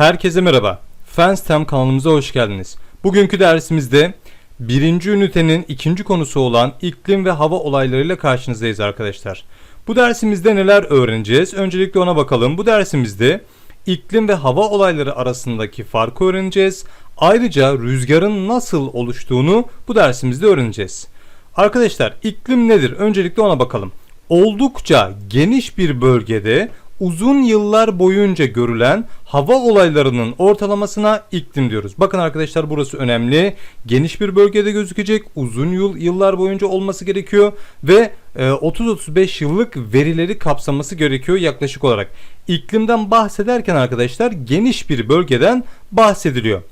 Herkese merhaba. Fenstem kanalımıza hoş geldiniz. Bugünkü dersimizde birinci ünitenin ikinci konusu olan iklim ve hava olaylarıyla karşınızdayız arkadaşlar. Bu dersimizde neler öğreneceğiz? Öncelikle ona bakalım. Bu dersimizde iklim ve hava olayları arasındaki farkı öğreneceğiz. Ayrıca rüzgarın nasıl oluştuğunu bu dersimizde öğreneceğiz. Arkadaşlar iklim nedir? Öncelikle ona bakalım. Oldukça geniş bir bölgede uzun yıllar boyunca görülen hava olaylarının ortalamasına iklim diyoruz. Bakın arkadaşlar burası önemli. Geniş bir bölgede gözükecek. Uzun yıl yıllar boyunca olması gerekiyor ve e, 30-35 yıllık verileri kapsaması gerekiyor yaklaşık olarak. İklimden bahsederken arkadaşlar geniş bir bölgeden bahsediliyor.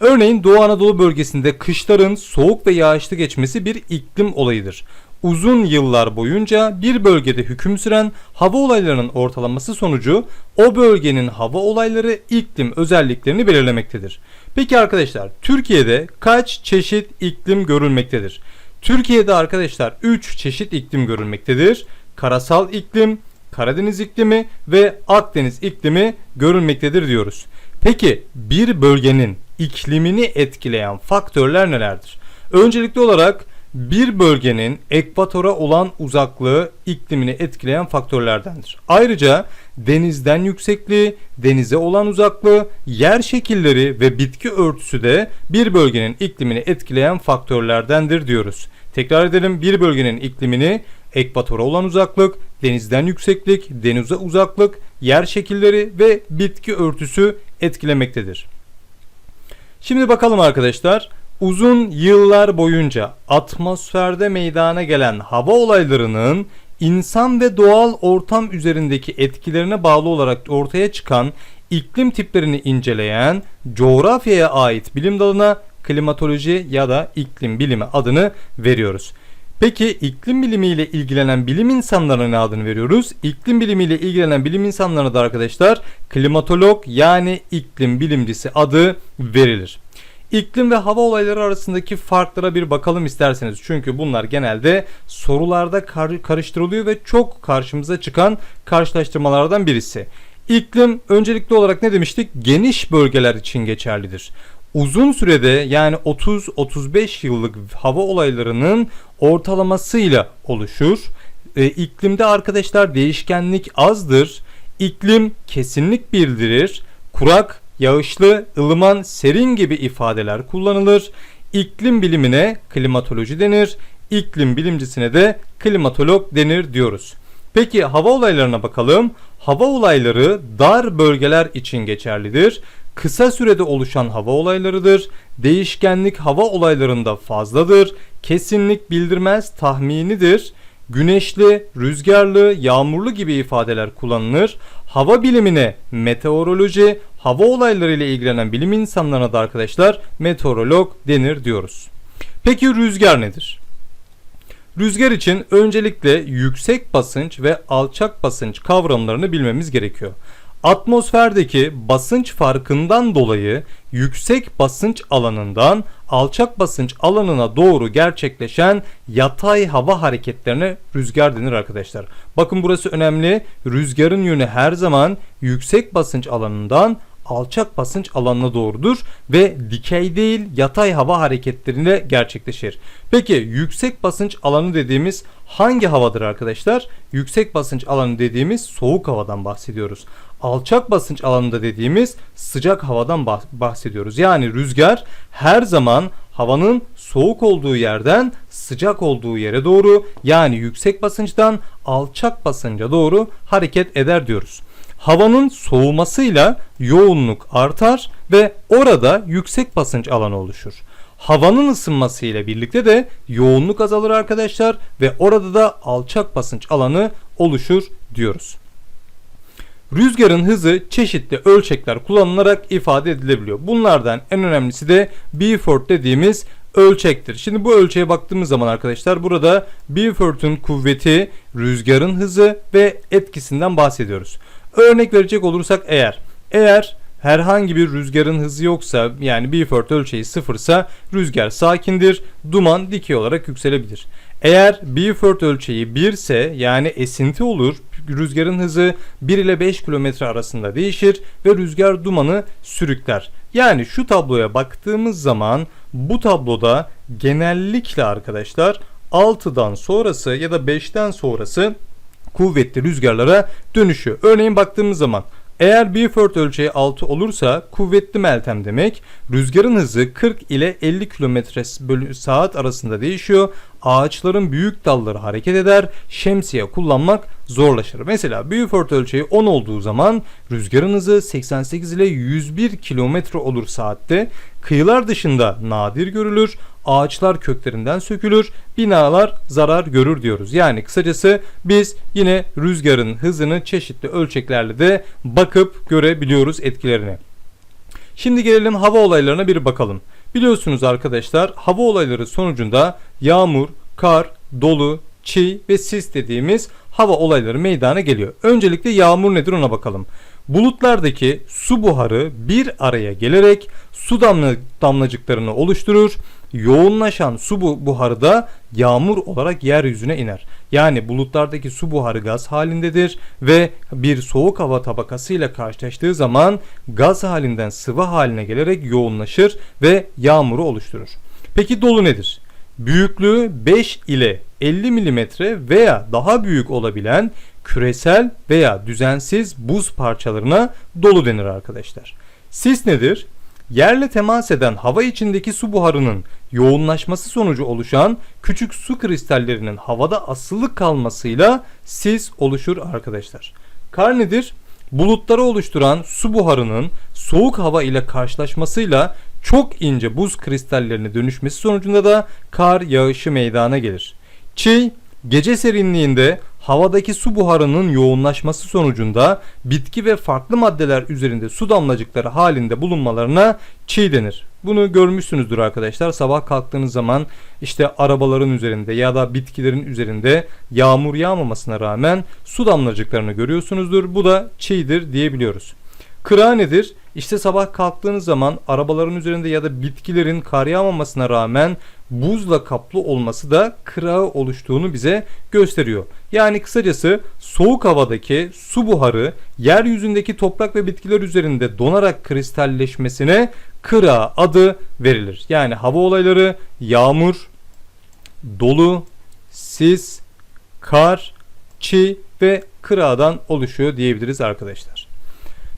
Örneğin Doğu Anadolu bölgesinde kışların soğuk ve yağışlı geçmesi bir iklim olayıdır. Uzun yıllar boyunca bir bölgede hüküm süren hava olaylarının ortalaması sonucu o bölgenin hava olayları iklim özelliklerini belirlemektedir. Peki arkadaşlar Türkiye'de kaç çeşit iklim görülmektedir? Türkiye'de arkadaşlar 3 çeşit iklim görülmektedir. Karasal iklim, Karadeniz iklimi ve Akdeniz iklimi görülmektedir diyoruz. Peki bir bölgenin iklimini etkileyen faktörler nelerdir? Öncelikli olarak bir bölgenin ekvatora olan uzaklığı iklimini etkileyen faktörlerdendir. Ayrıca denizden yüksekliği, denize olan uzaklığı, yer şekilleri ve bitki örtüsü de bir bölgenin iklimini etkileyen faktörlerdendir diyoruz. Tekrar edelim bir bölgenin iklimini ekvatora olan uzaklık, denizden yükseklik, denize uzaklık, yer şekilleri ve bitki örtüsü etkilemektedir. Şimdi bakalım arkadaşlar. Uzun yıllar boyunca atmosferde meydana gelen hava olaylarının insan ve doğal ortam üzerindeki etkilerine bağlı olarak ortaya çıkan iklim tiplerini inceleyen coğrafyaya ait bilim dalına klimatoloji ya da iklim bilimi adını veriyoruz. Peki iklim bilimiyle ilgilenen bilim insanlarına ne adını veriyoruz? İklim bilimiyle ilgilenen bilim insanlarına da arkadaşlar klimatolog yani iklim bilimcisi adı verilir. İklim ve hava olayları arasındaki farklara bir bakalım isterseniz. Çünkü bunlar genelde sorularda kar- karıştırılıyor ve çok karşımıza çıkan karşılaştırmalardan birisi. İklim öncelikli olarak ne demiştik? Geniş bölgeler için geçerlidir. Uzun sürede yani 30-35 yıllık hava olaylarının ortalamasıyla oluşur. E, iklimde arkadaşlar değişkenlik azdır. İklim kesinlik bildirir. Kurak, yağışlı, ılıman, serin gibi ifadeler kullanılır. İklim bilimine klimatoloji denir. İklim bilimcisine de klimatolog denir diyoruz. Peki hava olaylarına bakalım. Hava olayları dar bölgeler için geçerlidir. Kısa sürede oluşan hava olaylarıdır. Değişkenlik hava olaylarında fazladır. Kesinlik bildirmez tahminidir. Güneşli, rüzgarlı, yağmurlu gibi ifadeler kullanılır. Hava bilimine meteoroloji, hava olayları ile ilgilenen bilim insanlarına da arkadaşlar meteorolog denir diyoruz. Peki rüzgar nedir? Rüzgar için öncelikle yüksek basınç ve alçak basınç kavramlarını bilmemiz gerekiyor. Atmosferdeki basınç farkından dolayı yüksek basınç alanından alçak basınç alanına doğru gerçekleşen yatay hava hareketlerine rüzgar denir arkadaşlar. Bakın burası önemli. Rüzgarın yönü her zaman yüksek basınç alanından alçak basınç alanına doğrudur ve dikey değil yatay hava hareketlerinde gerçekleşir. Peki yüksek basınç alanı dediğimiz hangi havadır arkadaşlar? Yüksek basınç alanı dediğimiz soğuk havadan bahsediyoruz. Alçak basınç alanında dediğimiz sıcak havadan bahsediyoruz. Yani rüzgar her zaman havanın soğuk olduğu yerden sıcak olduğu yere doğru yani yüksek basınçtan alçak basınca doğru hareket eder diyoruz. Havanın soğumasıyla yoğunluk artar ve orada yüksek basınç alanı oluşur. Havanın ısınması ile birlikte de yoğunluk azalır arkadaşlar ve orada da alçak basınç alanı oluşur diyoruz. Rüzgarın hızı çeşitli ölçekler kullanılarak ifade edilebiliyor. Bunlardan en önemlisi de Beaufort dediğimiz ölçektir. Şimdi bu ölçeğe baktığımız zaman arkadaşlar burada Beaufort'un kuvveti, rüzgarın hızı ve etkisinden bahsediyoruz. Örnek verecek olursak eğer eğer herhangi bir rüzgarın hızı yoksa yani Beaufort ölçeği sıfırsa rüzgar sakindir, duman dikey olarak yükselebilir. Eğer Beaufort ölçeği 1 ise yani esinti olur. Rüzgarın hızı 1 ile 5 km arasında değişir ve rüzgar dumanı sürükler. Yani şu tabloya baktığımız zaman bu tabloda genellikle arkadaşlar 6'dan sonrası ya da 5'ten sonrası kuvvetli rüzgarlara dönüşüyor. Örneğin baktığımız zaman eğer Beaufort ölçeği 6 olursa kuvvetli meltem demek. Rüzgarın hızı 40 ile 50 km saat arasında değişiyor. Ağaçların büyük dalları hareket eder. Şemsiye kullanmak zorlaşır. Mesela Beaufort ölçeği 10 olduğu zaman rüzgarın hızı 88 ile 101 km olur saatte. Kıyılar dışında nadir görülür. Ağaçlar köklerinden sökülür. Binalar zarar görür diyoruz. Yani kısacası biz yine rüzgarın hızını çeşitli ölçeklerle de bakıp görebiliyoruz etkilerini. Şimdi gelelim hava olaylarına bir bakalım. Biliyorsunuz arkadaşlar hava olayları sonucunda yağmur, kar, dolu, çiğ ve sis dediğimiz hava olayları meydana geliyor. Öncelikle yağmur nedir ona bakalım. Bulutlardaki su buharı bir araya gelerek su damla, damlacıklarını oluşturur. Yoğunlaşan su bu, buharı da yağmur olarak yeryüzüne iner. Yani bulutlardaki su buharı gaz halindedir ve bir soğuk hava tabakasıyla karşılaştığı zaman gaz halinden sıvı haline gelerek yoğunlaşır ve yağmuru oluşturur. Peki dolu nedir? Büyüklüğü 5 ile 50 mm veya daha büyük olabilen küresel veya düzensiz buz parçalarına dolu denir arkadaşlar. Sis nedir? Yerle temas eden hava içindeki su buharının yoğunlaşması sonucu oluşan küçük su kristallerinin havada asılı kalmasıyla sis oluşur arkadaşlar. Kar nedir? Bulutları oluşturan su buharının soğuk hava ile karşılaşmasıyla çok ince buz kristallerine dönüşmesi sonucunda da kar yağışı meydana gelir. Çiğ, gece serinliğinde havadaki su buharının yoğunlaşması sonucunda bitki ve farklı maddeler üzerinde su damlacıkları halinde bulunmalarına çiğ denir. Bunu görmüşsünüzdür arkadaşlar. Sabah kalktığınız zaman işte arabaların üzerinde ya da bitkilerin üzerinde yağmur yağmamasına rağmen su damlacıklarını görüyorsunuzdur. Bu da çiğdir diyebiliyoruz. Kıra nedir? İşte sabah kalktığınız zaman arabaların üzerinde ya da bitkilerin kar yağmamasına rağmen buzla kaplı olması da kırağı oluştuğunu bize gösteriyor. Yani kısacası soğuk havadaki su buharı yeryüzündeki toprak ve bitkiler üzerinde donarak kristalleşmesine kırağı adı verilir. Yani hava olayları yağmur, dolu, sis, kar, çi ve kırağdan oluşuyor diyebiliriz arkadaşlar.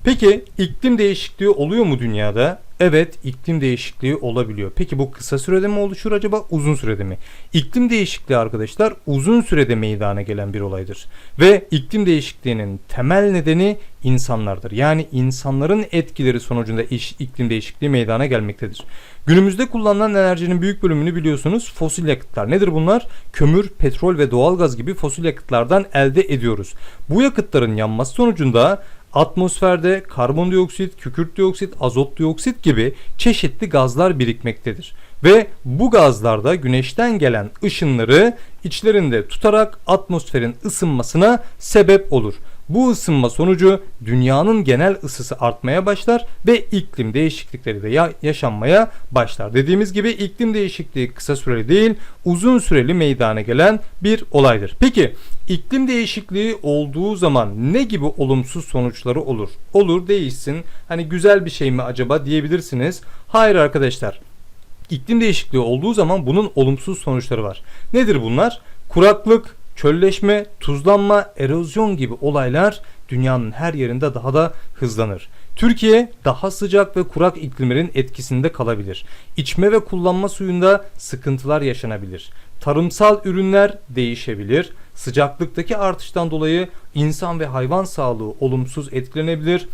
Peki iklim değişikliği oluyor mu dünyada? Evet iklim değişikliği olabiliyor. Peki bu kısa sürede mi oluşur acaba uzun sürede mi? İklim değişikliği arkadaşlar uzun sürede meydana gelen bir olaydır. Ve iklim değişikliğinin temel nedeni insanlardır. Yani insanların etkileri sonucunda iş, iklim değişikliği meydana gelmektedir. Günümüzde kullanılan enerjinin büyük bölümünü biliyorsunuz fosil yakıtlar. Nedir bunlar? Kömür, petrol ve doğalgaz gibi fosil yakıtlardan elde ediyoruz. Bu yakıtların yanması sonucunda atmosferde karbondioksit, kükürt dioksit, azot dioksit gibi çeşitli gazlar birikmektedir. Ve bu gazlarda güneşten gelen ışınları içlerinde tutarak atmosferin ısınmasına sebep olur. Bu ısınma sonucu dünyanın genel ısısı artmaya başlar ve iklim değişiklikleri de yaşanmaya başlar. Dediğimiz gibi iklim değişikliği kısa süreli değil, uzun süreli meydana gelen bir olaydır. Peki iklim değişikliği olduğu zaman ne gibi olumsuz sonuçları olur? Olur değişsin. Hani güzel bir şey mi acaba diyebilirsiniz. Hayır arkadaşlar. İklim değişikliği olduğu zaman bunun olumsuz sonuçları var. Nedir bunlar? Kuraklık, çölleşme, tuzlanma, erozyon gibi olaylar dünyanın her yerinde daha da hızlanır. Türkiye daha sıcak ve kurak iklimlerin etkisinde kalabilir. İçme ve kullanma suyunda sıkıntılar yaşanabilir. Tarımsal ürünler değişebilir. Sıcaklıktaki artıştan dolayı insan ve hayvan sağlığı olumsuz etkilenebilir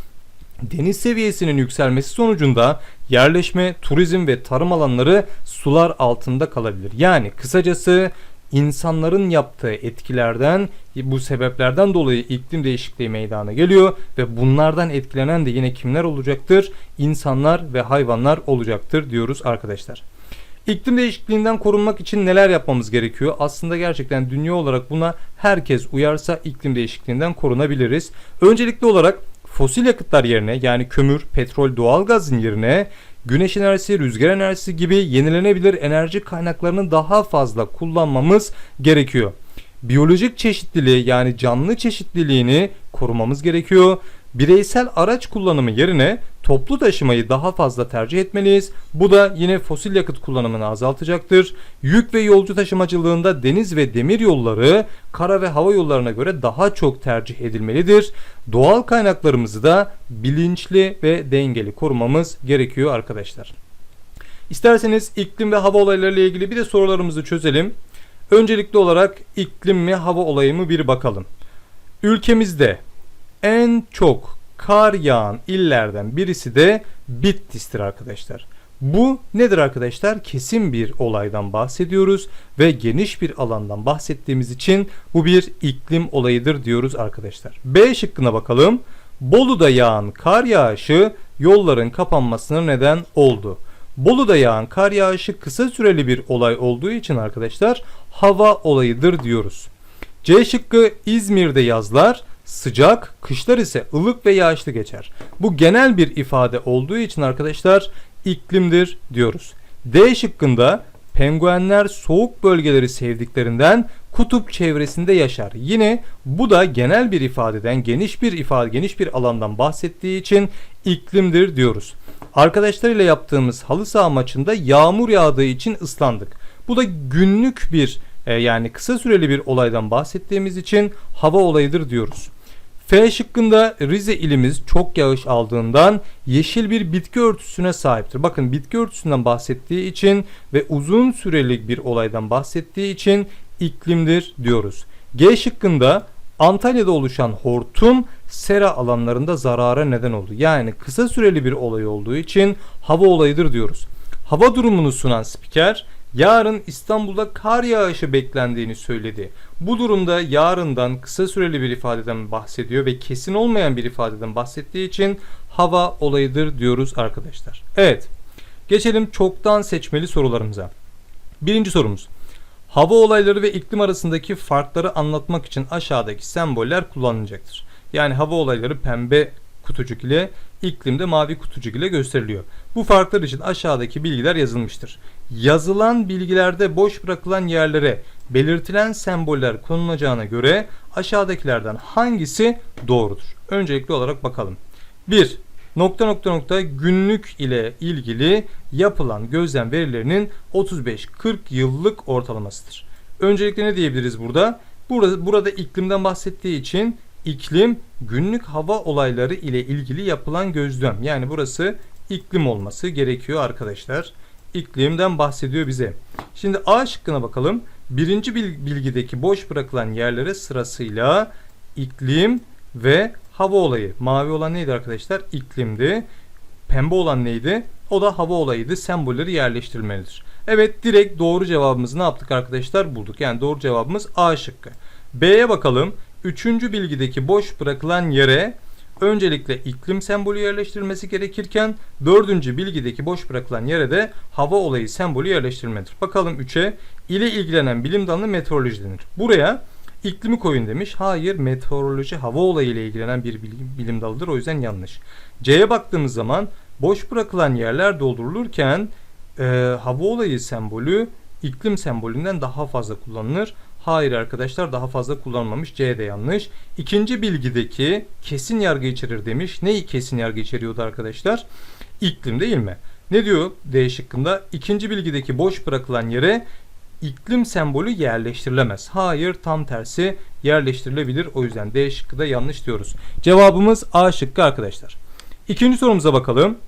deniz seviyesinin yükselmesi sonucunda yerleşme, turizm ve tarım alanları sular altında kalabilir. Yani kısacası insanların yaptığı etkilerden bu sebeplerden dolayı iklim değişikliği meydana geliyor ve bunlardan etkilenen de yine kimler olacaktır? İnsanlar ve hayvanlar olacaktır diyoruz arkadaşlar. İklim değişikliğinden korunmak için neler yapmamız gerekiyor? Aslında gerçekten dünya olarak buna herkes uyarsa iklim değişikliğinden korunabiliriz. Öncelikli olarak fosil yakıtlar yerine yani kömür, petrol, doğalgazın yerine güneş enerjisi, rüzgar enerjisi gibi yenilenebilir enerji kaynaklarını daha fazla kullanmamız gerekiyor. Biyolojik çeşitliliği yani canlı çeşitliliğini korumamız gerekiyor. Bireysel araç kullanımı yerine toplu taşımayı daha fazla tercih etmeliyiz. Bu da yine fosil yakıt kullanımını azaltacaktır. Yük ve yolcu taşımacılığında deniz ve demir yolları kara ve hava yollarına göre daha çok tercih edilmelidir. Doğal kaynaklarımızı da bilinçli ve dengeli korumamız gerekiyor arkadaşlar. İsterseniz iklim ve hava olaylarıyla ilgili bir de sorularımızı çözelim. Öncelikli olarak iklim mi hava olayı mı bir bakalım. Ülkemizde en çok kar yağan illerden birisi de Bitlis'tir arkadaşlar. Bu nedir arkadaşlar? Kesin bir olaydan bahsediyoruz ve geniş bir alandan bahsettiğimiz için bu bir iklim olayıdır diyoruz arkadaşlar. B şıkkına bakalım. Bolu'da yağan kar yağışı yolların kapanmasına neden oldu. Bolu'da yağan kar yağışı kısa süreli bir olay olduğu için arkadaşlar hava olayıdır diyoruz. C şıkkı İzmir'de yazlar sıcak, kışlar ise ılık ve yağışlı geçer. Bu genel bir ifade olduğu için arkadaşlar iklimdir diyoruz. D şıkkında penguenler soğuk bölgeleri sevdiklerinden kutup çevresinde yaşar. Yine bu da genel bir ifadeden, geniş bir ifade, geniş bir alandan bahsettiği için iklimdir diyoruz. Arkadaşlarıyla yaptığımız halı saha maçında yağmur yağdığı için ıslandık. Bu da günlük bir e, yani kısa süreli bir olaydan bahsettiğimiz için hava olayıdır diyoruz. F şıkkında Rize ilimiz çok yağış aldığından yeşil bir bitki örtüsüne sahiptir. Bakın bitki örtüsünden bahsettiği için ve uzun süreli bir olaydan bahsettiği için iklimdir diyoruz. G şıkkında Antalya'da oluşan hortum sera alanlarında zarara neden oldu. Yani kısa süreli bir olay olduğu için hava olayıdır diyoruz. Hava durumunu sunan spiker yarın İstanbul'da kar yağışı beklendiğini söyledi. Bu durumda yarından kısa süreli bir ifadeden bahsediyor ve kesin olmayan bir ifadeden bahsettiği için hava olayıdır diyoruz arkadaşlar. Evet. Geçelim çoktan seçmeli sorularımıza. Birinci sorumuz. Hava olayları ve iklim arasındaki farkları anlatmak için aşağıdaki semboller kullanılacaktır. Yani hava olayları pembe kutucuk ile iklimde mavi kutucuk ile gösteriliyor. Bu farklar için aşağıdaki bilgiler yazılmıştır. Yazılan bilgilerde boş bırakılan yerlere belirtilen semboller konulacağına göre aşağıdakilerden hangisi doğrudur? Öncelikli olarak bakalım. 1. Nokta nokta nokta günlük ile ilgili yapılan gözlem verilerinin 35-40 yıllık ortalamasıdır. Öncelikle ne diyebiliriz burada? Burada, burada iklimden bahsettiği için iklim günlük hava olayları ile ilgili yapılan gözlem. Yani burası iklim olması gerekiyor arkadaşlar. İklimden bahsediyor bize. Şimdi A şıkkına bakalım. Birinci bilgideki boş bırakılan yerlere sırasıyla iklim ve hava olayı. Mavi olan neydi arkadaşlar? İklimdi. Pembe olan neydi? O da hava olayıydı. Sembolleri yerleştirilmelidir. Evet direkt doğru cevabımızı ne yaptık arkadaşlar? Bulduk. Yani doğru cevabımız A şıkkı. B'ye bakalım. Üçüncü bilgideki boş bırakılan yere öncelikle iklim sembolü yerleştirilmesi gerekirken dördüncü bilgideki boş bırakılan yere de hava olayı sembolü yerleştirilmelidir. Bakalım 3'e ile ilgilenen bilim dalına meteoroloji denir. Buraya iklimi koyun demiş. Hayır meteoroloji hava olayı ile ilgilenen bir bilim, bilim dalıdır. O yüzden yanlış. C'ye baktığımız zaman boş bırakılan yerler doldurulurken e, hava olayı sembolü iklim sembolünden daha fazla kullanılır. Hayır arkadaşlar daha fazla kullanmamış. C de yanlış. İkinci bilgideki kesin yargı içerir demiş. Neyi kesin yargı içeriyordu arkadaşlar? İklim değil mi? Ne diyor D şıkkında? İkinci bilgideki boş bırakılan yere iklim sembolü yerleştirilemez. Hayır tam tersi yerleştirilebilir. O yüzden D şıkkı da yanlış diyoruz. Cevabımız A şıkkı arkadaşlar. İkinci sorumuza bakalım.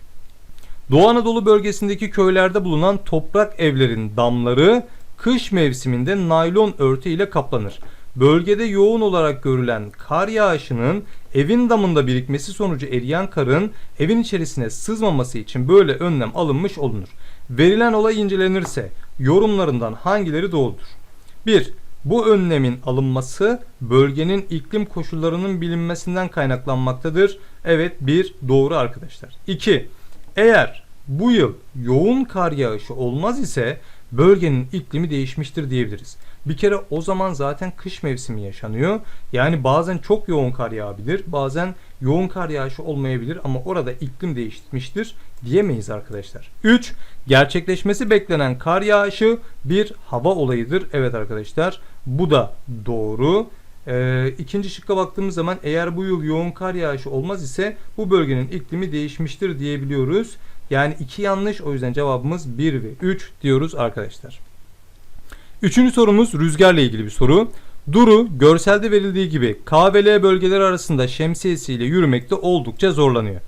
Doğu Anadolu bölgesindeki köylerde bulunan toprak evlerin damları kış mevsiminde naylon örtü ile kaplanır. Bölgede yoğun olarak görülen kar yağışının evin damında birikmesi sonucu eriyen karın evin içerisine sızmaması için böyle önlem alınmış olunur. Verilen olay incelenirse yorumlarından hangileri doğrudur? 1. Bu önlemin alınması bölgenin iklim koşullarının bilinmesinden kaynaklanmaktadır. Evet bir doğru arkadaşlar. 2. Eğer bu yıl yoğun kar yağışı olmaz ise bölgenin iklimi değişmiştir diyebiliriz. Bir kere o zaman zaten kış mevsimi yaşanıyor. Yani bazen çok yoğun kar yağabilir, bazen yoğun kar yağışı olmayabilir ama orada iklim değişmiştir diyemeyiz arkadaşlar. 3. Gerçekleşmesi beklenen kar yağışı bir hava olayıdır. Evet arkadaşlar bu da doğru. Ee, ikinci şıkka baktığımız zaman eğer bu yıl yoğun kar yağışı olmaz ise bu bölgenin iklimi değişmiştir diyebiliyoruz. Yani iki yanlış o yüzden cevabımız 1 ve 3 diyoruz arkadaşlar. Üçüncü sorumuz rüzgarla ilgili bir soru. Duru görselde verildiği gibi K ve L bölgeleri arasında şemsiyesiyle yürümekte oldukça zorlanıyor.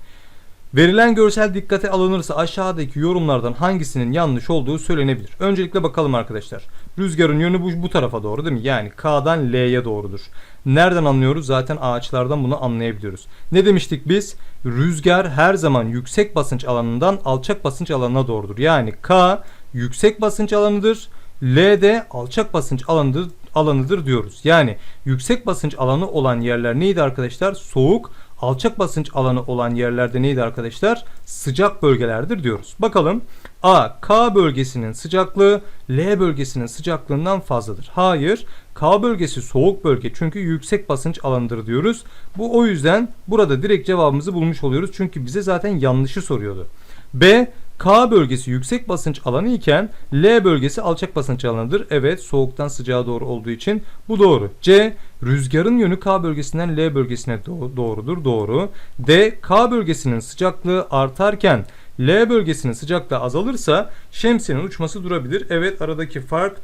Verilen görsel dikkate alınırsa aşağıdaki yorumlardan hangisinin yanlış olduğu söylenebilir. Öncelikle bakalım arkadaşlar. Rüzgarın yönü bu, bu tarafa doğru değil mi? Yani K'dan L'ye doğrudur. Nereden anlıyoruz? Zaten ağaçlardan bunu anlayabiliyoruz. Ne demiştik biz? Rüzgar her zaman yüksek basınç alanından alçak basınç alanına doğrudur. Yani K yüksek basınç alanıdır. L de alçak basınç alanıdır, alanıdır diyoruz. Yani yüksek basınç alanı olan yerler neydi arkadaşlar? Soğuk, alçak basınç alanı olan yerlerde neydi arkadaşlar? Sıcak bölgelerdir diyoruz. Bakalım A. K bölgesinin sıcaklığı L bölgesinin sıcaklığından fazladır. Hayır. K bölgesi soğuk bölge çünkü yüksek basınç alanıdır diyoruz. Bu o yüzden burada direkt cevabımızı bulmuş oluyoruz. Çünkü bize zaten yanlışı soruyordu. B. K bölgesi yüksek basınç alanı iken L bölgesi alçak basınç alanıdır. Evet soğuktan sıcağa doğru olduğu için bu doğru. C. Rüzgarın yönü K bölgesinden L bölgesine do- doğrudur. Doğru. D. K bölgesinin sıcaklığı artarken L bölgesinin sıcaklığı azalırsa şemsiyenin uçması durabilir. Evet aradaki fark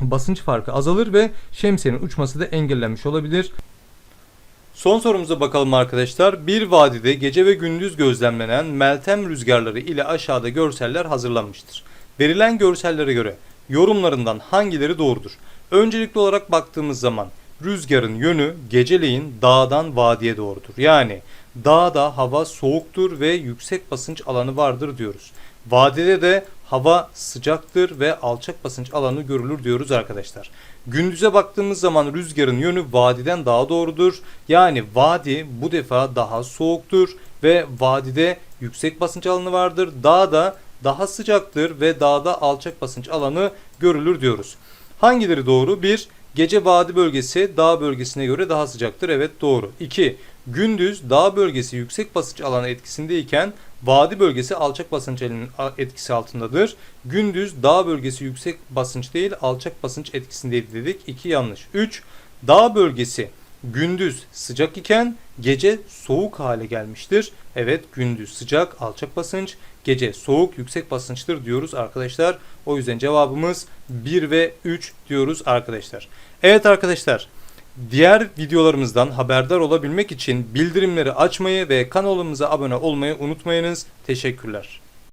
basınç farkı azalır ve şemsiyenin uçması da engellenmiş olabilir. Son sorumuza bakalım arkadaşlar. Bir vadide gece ve gündüz gözlemlenen meltem rüzgarları ile aşağıda görseller hazırlanmıştır. Verilen görsellere göre yorumlarından hangileri doğrudur? Öncelikli olarak baktığımız zaman rüzgarın yönü geceleyin dağdan vadiye doğrudur. Yani dağda hava soğuktur ve yüksek basınç alanı vardır diyoruz. Vadide de hava sıcaktır ve alçak basınç alanı görülür diyoruz arkadaşlar. Gündüze baktığımız zaman rüzgarın yönü vadiden daha doğrudur. Yani vadi bu defa daha soğuktur ve vadide yüksek basınç alanı vardır. Dağda daha sıcaktır ve dağda alçak basınç alanı görülür diyoruz. Hangileri doğru? 1. Gece vadi bölgesi dağ bölgesine göre daha sıcaktır. Evet doğru. 2. Gündüz dağ bölgesi yüksek basınç alanı etkisindeyken vadi bölgesi alçak basınç etkisi altındadır. Gündüz dağ bölgesi yüksek basınç değil alçak basınç etkisindeydi dedik. 2 yanlış. 3. Dağ bölgesi gündüz sıcak iken gece soğuk hale gelmiştir. Evet gündüz sıcak alçak basınç, gece soğuk yüksek basınçtır diyoruz arkadaşlar. O yüzden cevabımız 1 ve 3 diyoruz arkadaşlar. Evet arkadaşlar diğer videolarımızdan haberdar olabilmek için bildirimleri açmayı ve kanalımıza abone olmayı unutmayınız. Teşekkürler.